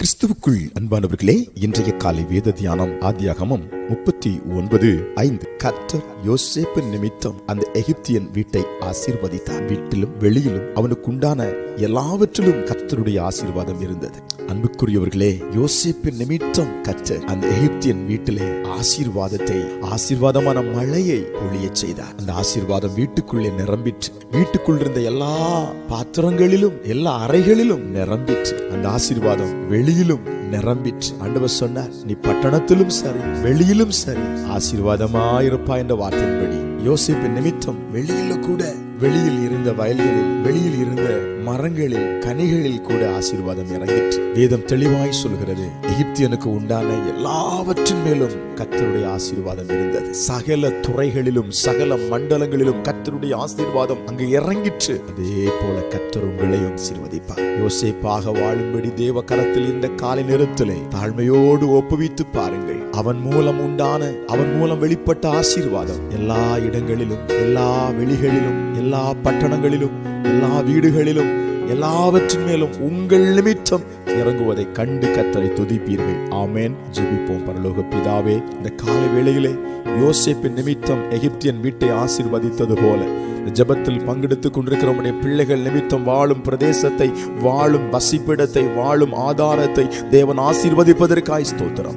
கிறிஸ்துவுக்குள் அன்பானவர்களே இன்றைய காலை வேத தியானம் ஆதியாகமம் முப்பத்தி ஒன்பது ஐந்து. கர்த்தர் யோசேப்பு நிமித்தம் அந்த எகிப்தியன் வீட்டை ஆசீர்வதித்தார். வீட்டிலும் வெளியிலும் அவனுக்கு உண்டான எல்லாவற்றிலும் கர்த்தருடைய ஆசீர்வாதம் இருந்தது. அன்புக்குரியவர்களே யோசிப்பின் நிமித்தம் கர்த்தர் அந்த எகிப்தியன் வீட்டிலே ஆசீர்வாதத்தை ஆசீர்வாதமான மழையை பொழிய செய்தார். அந்த ஆசீர்வாதம் வீட்டுக்குள்ளே நிரம்பிற்று. வீட்டுக்குள் இருந்த எல்லா பாத்திரங்களிலும் எல்லா அறைகளிலும் நிரம்பிற்று. அந்த ஆசீர்வாதம் வெளியிலும் நிரம்பிற்று. ஆண்டவர் சொன்னார் நீ பட்டணத்திலும் சரி வெளியிலும் சரி ஆசீர்வாதமாயிருப்பா என்ற வார்த்தையின்படி. யோசிப்பு நிமித்தம் வெளியில கூட வெளியில் இருந்த வயல்களில் வெளியில் இருந்த மரங்களில் கனிகளில் கூட ஆசீர்வாதம் இறங்கிற்று. வேதம் தெளிவாய் சொல்கிறது எகிப்தியனுக்கு உண்டான எல்லாவற்றின் மேலும் கத்தருடைய ஆசீர்வாதம் இருந்தது. சகல துறைகளிலும் சகல மண்டலங்களிலும் கத்தருடைய ஆசீர்வாதம் அங்கு இறங்கிற்று. அதே போல கத்தர் உங்களையும் ஆசீர்வதிப்பார். யோசிப்பாக வாழும்படி தேவ கலத்தில் இந்த காலை நேரத்திலே தாழ்மையோடு ஒப்புவித்து பாருங்கள். அவன் மூலம் உண்டான அவன் மூலம் வெளிப்பட்ட ஆசீர்வாதம். எல்லா இடங்களிலும் எல்லா வெளிகளிலும் எல்லா பட்டணங்களிலும் எல்லா வீடுகளிலும் எல்லாவற்றின் மேலும் உங்கள் நிமித்தம் இறங்குவதை கண்டு கத்தரை துதிப்பீர்கள். ஆமேன். ஜெபிப்போம். பரலோக பிதாவே இந்த காலை வேளையிலே யோசிப்பின் நிமித்தம் எகிப்தியன் வீட்டை ஆசீர்வதித்தது போல ஜபத்தில் ஜெபத்தில் பங்கெடுத்துக் கொண்டிருக்கிற உடைய பிள்ளைகள் நிமித்தம் வாழும் பிரதேசத்தை வாழும் வசிப்பிடத்தை வாழும் ஆதாரத்தை தேவன் ஆசீர்வதிப்பதற்காய் ஸ்தோத்திரம்.